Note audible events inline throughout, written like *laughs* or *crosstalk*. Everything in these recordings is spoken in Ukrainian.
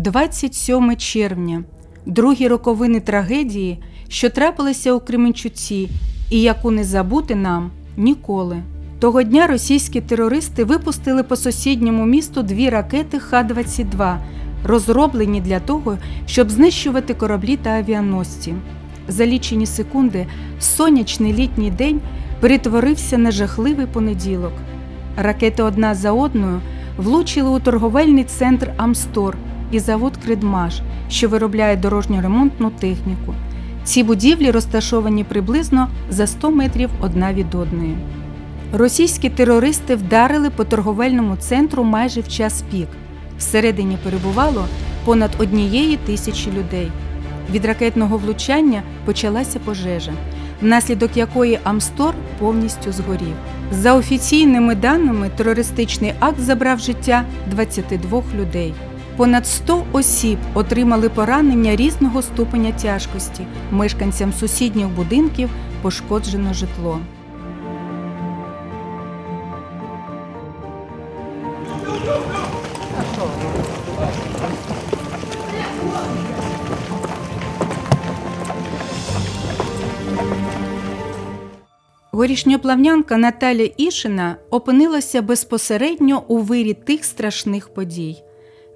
27 червня, другі роковини трагедії, що трапилися у Кременчуці, і яку не забути нам ніколи. Того дня російські терористи випустили по сусідньому місту дві ракети Х-22, розроблені для того, щоб знищувати кораблі та авіаносці. За лічені секунди сонячний літній день перетворився на жахливий понеділок. Ракети одна за одною влучили у торговельний центр Амстор і завод Кредмаш, що виробляє дорожньо-ремонтну техніку. Ці будівлі розташовані приблизно за 100 метрів одна від одної. Російські терористи вдарили по торговельному центру майже в час пік. Всередині перебувало понад однієї тисячі людей. Від ракетного влучання почалася пожежа, внаслідок якої Амстор повністю згорів. За офіційними даними, терористичний акт забрав життя 22 людей. Понад 100 осіб отримали поранення різного ступеня тяжкості. Мешканцям сусідніх будинків пошкоджено житло. Горішньоплавнянка Наталя Ішина опинилася безпосередньо у вирі тих страшних подій.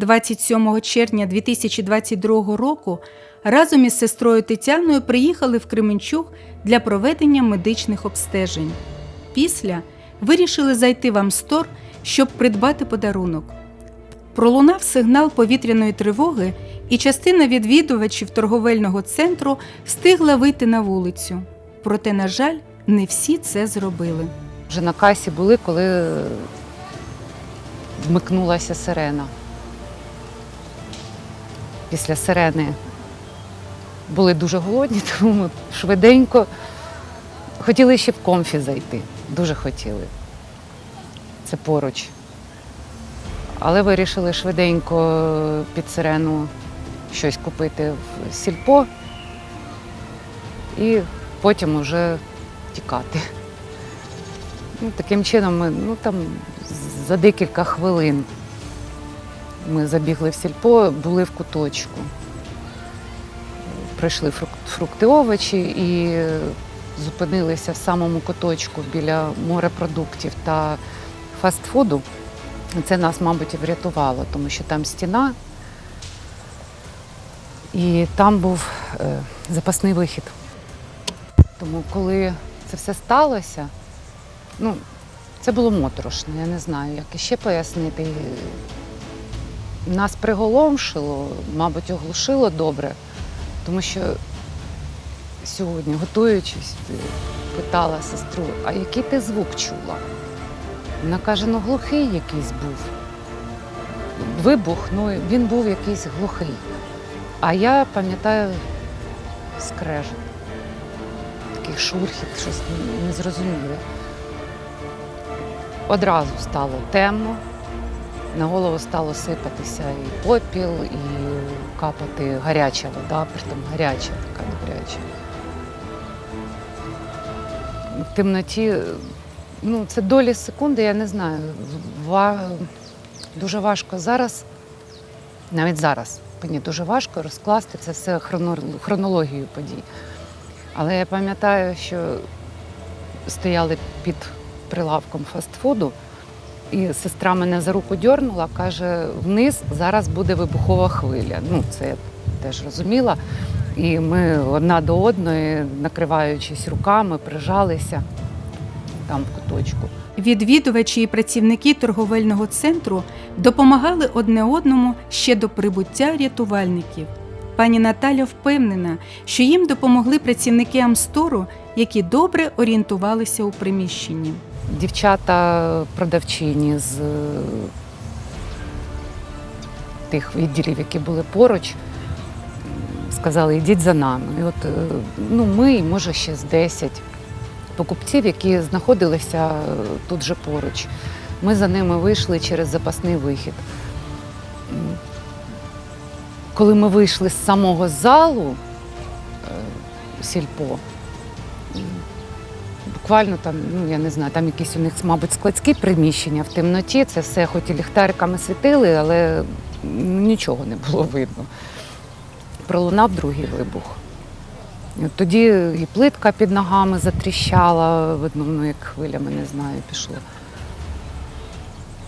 27 червня 2022 року разом із сестрою Тетяною приїхали в Кременчуг для проведення медичних обстежень. Після вирішили зайти в Амстор, щоб придбати подарунок. Пролунав сигнал повітряної тривоги, і частина відвідувачів торговельного центру встигла вийти на вулицю. Проте, на жаль, не всі це зробили. Вже на касі були, коли вмикнулася сирена. Після сирени були дуже голодні, *laughs* тому ми швиденько хотіли ще в комфі зайти. Дуже хотіли. Це поруч. Але вирішили швиденько під сирену щось купити в сільпо і потім уже тікати. Ну, таким чином ми ну, там, за декілька хвилин ми забігли в сільпо, були в куточку. Прийшли фрукти, овочі і зупинилися в самому куточку біля морепродуктів та фастфуду. Це нас, мабуть, і врятувало, тому що там стіна, і там був е, запасний вихід. Тому коли це все сталося, ну, це було моторошно, я не знаю, як іще пояснити. Нас приголомшило, мабуть, оглушило добре, тому що сьогодні, готуючись, питала сестру, а який ти звук чула? Вона каже, ну глухий якийсь був. Вибух, ну він був якийсь глухий. А я пам'ятаю скрежет такий шурхіт, щось незрозуміле. Одразу стало темно, на голову стало сипатися і попіл, і капати гаряча вода, притом гаряча, така не гаряча. В темноті, ну, це долі секунди, я не знаю. Ва... Дуже важко зараз, навіть зараз, мені дуже важко розкласти це все хроно... хронологію подій. Але я пам'ятаю, що стояли під прилавком фастфуду, і сестра мене за руку дьорнула, каже, вниз зараз буде вибухова хвиля. Ну, це я теж розуміла. І ми одна до одної, накриваючись руками, прижалися там в куточку. Відвідувачі і працівники торговельного центру допомагали одне одному ще до прибуття рятувальників. Пані Наталя впевнена, що їм допомогли працівники Амстору, які добре орієнтувалися у приміщенні. Дівчата продавчині з е, тих відділів, які були поруч, сказали, йдіть за нами. І от е, ну, ми, може, ще з 10 покупців, які знаходилися е, тут же поруч. Ми за ними вийшли через запасний вихід. Коли ми вийшли з самого залу сільпо, буквально там, ну я не знаю, там якісь у них, мабуть, складські приміщення в темноті. Це все, хоч і ліхтариками світили, але нічого не було видно. Пролунав другий вибух. Тоді і плитка під ногами затріщала, видно, ну, як хвилями, не знаю, пішло.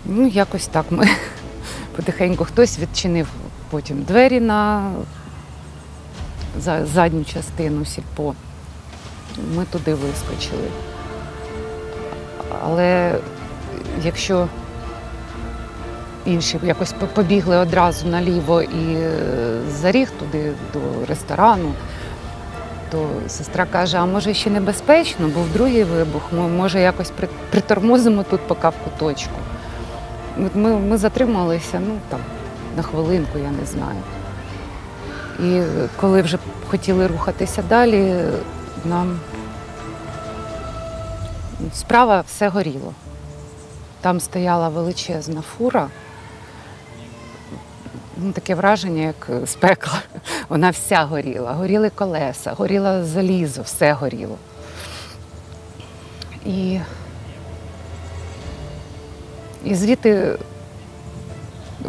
Ну, якось так ми *laughs* потихеньку хтось відчинив потім двері на задню частину сільпо. Ми туди вискочили. Але якщо інші якось побігли одразу наліво і е, за ріг туди до ресторану, то сестра каже: а може ще небезпечно, був другий вибух, ми може якось притормозимо тут поки в куточку. От Ми, ми затрималися, ну там на хвилинку, я не знаю. І коли вже хотіли рухатися далі, нам справа все горіло. Там стояла величезна фура. Ну, таке враження, як з пекла. *laughs* Вона вся горіла. Горіли колеса, горіло залізо, все горіло. І, і звідти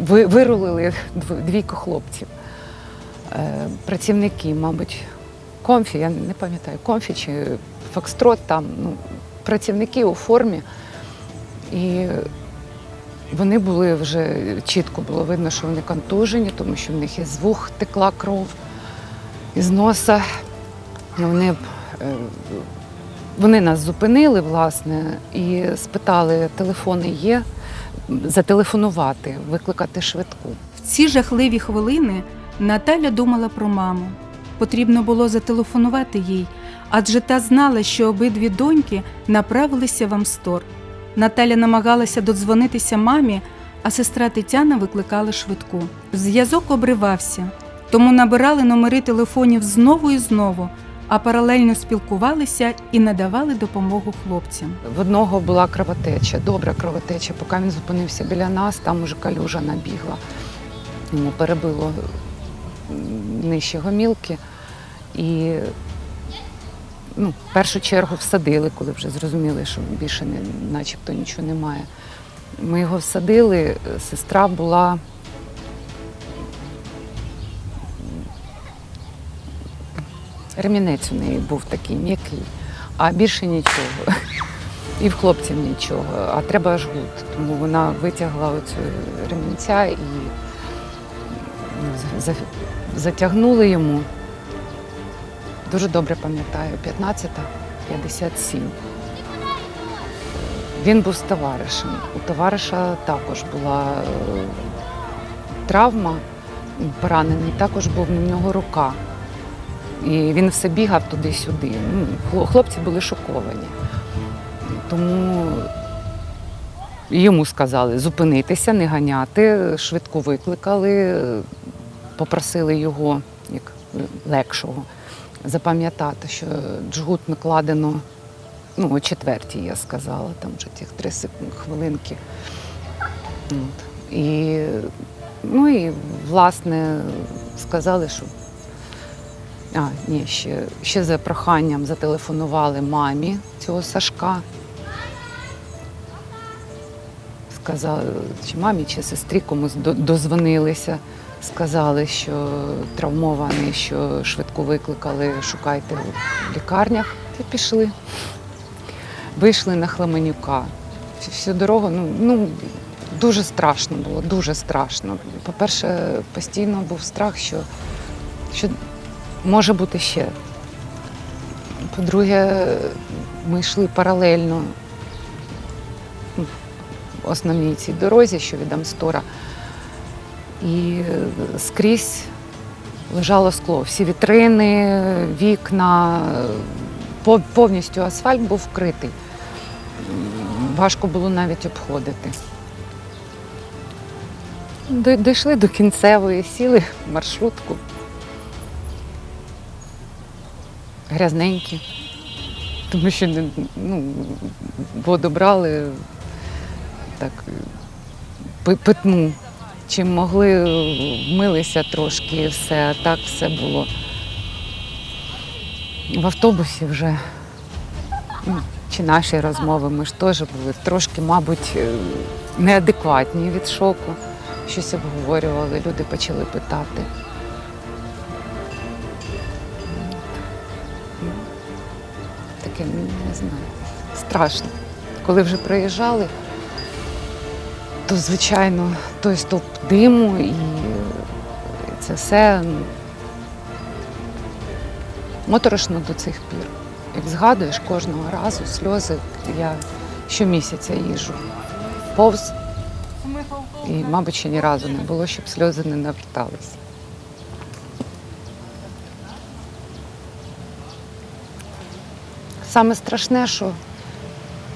вирулили дв- двійко хлопців. Е, Працівники, мабуть, комфі, я не пам'ятаю, комфі чи фокстрот там, ну, працівники у формі. І вони були вже чітко було видно, що вони контужені, тому що в них із вух текла кров, із носа. Вони, е, вони нас зупинили, власне, і спитали, телефони є, зателефонувати, викликати швидку. В ці жахливі хвилини Наталя думала про маму. Потрібно було зателефонувати їй, адже та знала, що обидві доньки направилися в Амстор. Наталя намагалася додзвонитися мамі, а сестра Тетяна викликала швидку. Зв'язок обривався, тому набирали номери телефонів знову і знову, а паралельно спілкувалися і надавали допомогу хлопцям. В одного була кровотеча, добра кровотеча. Поки він зупинився біля нас, там уже калюжа набігла. Йому перебило нижче гомілки. І ну, в першу чергу всадили, коли вже зрозуміли, що більше не, начебто нічого немає. Ми його всадили, сестра була. Ремінець у неї був такий м'який, а більше нічого. І в хлопців нічого, а треба жгут. Тому вона витягла оцю ремінця і ну, за- за- затягнули йому. Дуже добре пам'ятаю, 15-57. Він був з товаришем. У товариша також була е, травма, поранений, також був на нього рука. І він все бігав туди-сюди. Ну, хлопці були шоковані. Тому йому сказали зупинитися, не ганяти, швидко викликали, попросили його, як легшого, запам'ятати, що джгут накладено ну, о четвертій, я сказала, там вже тих три хвилинки. От. І, ну і, власне, сказали, що а, ні, ще, ще за проханням зателефонували мамі цього Сашка. Сказали, чи мамі, чи сестрі комусь до- дозвонилися. Сказали, що травмований, що швидко викликали, шукайте в лікарнях. І пішли. Вийшли на Хламанюка. Всю- дорогу, ну, ну дуже страшно було, дуже страшно. По-перше, постійно був страх, що, що може бути ще. По-друге, ми йшли паралельно ну, основній цій дорозі, що від Амстора. І скрізь лежало скло. Всі вітрини, вікна, повністю асфальт був вкритий. Важко було навіть обходити. Дійшли до кінцевої, сіли в маршрутку. Грязненькі. Тому що ну, воду брали так питну. Чим могли, вмилися трошки і все, а так все було. В автобусі вже ну, чи наші розмови, ми ж теж були трошки, мабуть, е, неадекватні від шоку. щось обговорювали, люди почали питати. Таке, не знаю, страшно. Коли вже приїжджали, то, звичайно, той стовп диму і це все моторошно до цих пір. Як згадуєш кожного разу сльози, я щомісяця їжу повз, і, мабуть, ще ні разу не було, щоб сльози не наверталися. Саме страшне, що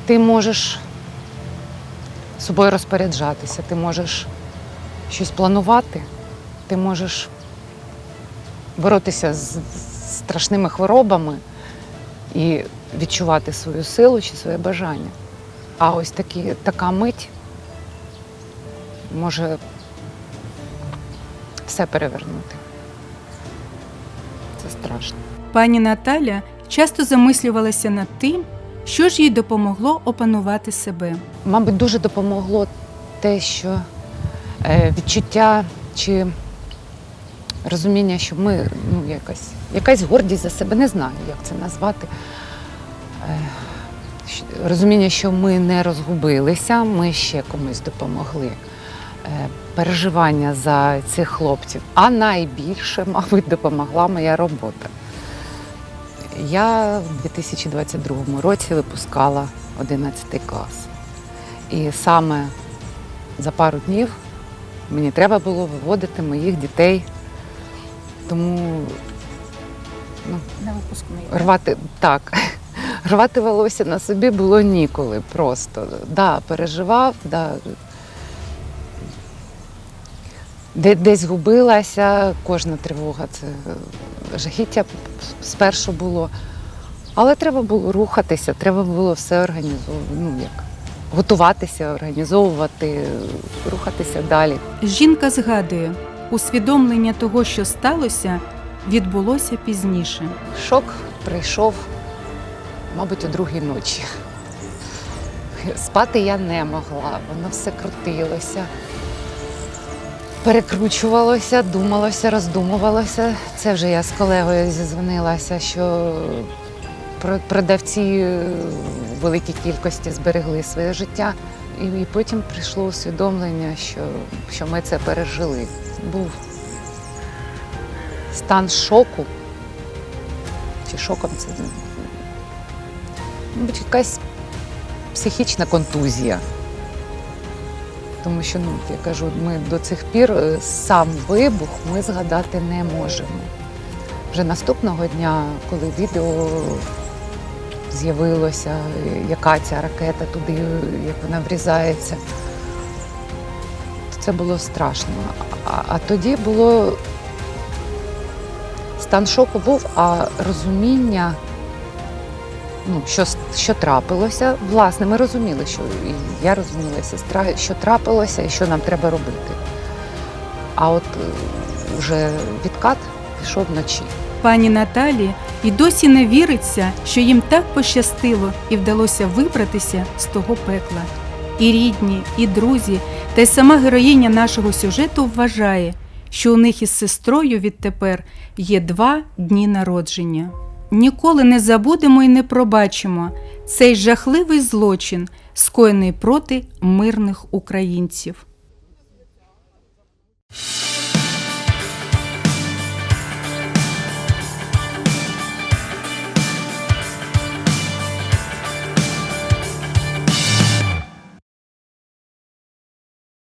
ти можеш собою розпоряджатися, ти можеш щось планувати, ти можеш боротися з страшними хворобами і відчувати свою силу чи своє бажання. А ось такі, така мить може все перевернути. Це страшно. Пані Наталя часто замислювалася над тим, що ж їй допомогло опанувати себе. Мабуть, дуже допомогло те, що е, відчуття чи розуміння, що ми ну, якась, якась гордість за себе, не знаю, як це назвати. Е, розуміння, що ми не розгубилися, ми ще комусь допомогли. Е, переживання за цих хлопців. А найбільше, *laughs* мабуть, допомогла моя робота. Я в 2022 році випускала 11 клас. І саме за пару днів мені треба було виводити моїх дітей. Тому ну, На випускний. рвати так. *laughs* Рвати волосся на собі було ніколи просто. Да, переживав, да. Де, десь губилася, кожна тривога це жахіття спершу було. Але треба було рухатися, треба було все організовувати, ну як готуватися, організовувати, рухатися далі. Жінка згадує, усвідомлення того, що сталося, відбулося пізніше. Шок прийшов, мабуть, о другій ночі. Спати я не могла, воно все крутилося, перекручувалося, думалося, роздумувалося. Це вже я з колегою зізвонилася, що продавці в великій кількості зберегли своє життя. І потім прийшло усвідомлення, що, що ми це пережили. Був стан шоку чи шоком це мабуть, якась психічна контузія. Тому що, ну, я кажу, ми до цих пір е, сам вибух ми згадати не можемо. Вже наступного дня, коли відео з'явилося, е, яка ця ракета туди, е, як вона врізається, це було страшно. А, а тоді було стан шоку був, а розуміння, ну, що, що трапилося, власне, ми розуміли, що і я розуміла, сестра, що трапилося і що нам треба робити. А от е, вже відкат пішов вночі. Пані Наталі і досі не віриться, що їм так пощастило і вдалося вибратися з того пекла. І рідні, і друзі, та й сама героїня нашого сюжету вважає, що у них із сестрою відтепер є два дні народження ніколи не забудемо і не пробачимо цей жахливий злочин, скоєний проти мирних українців.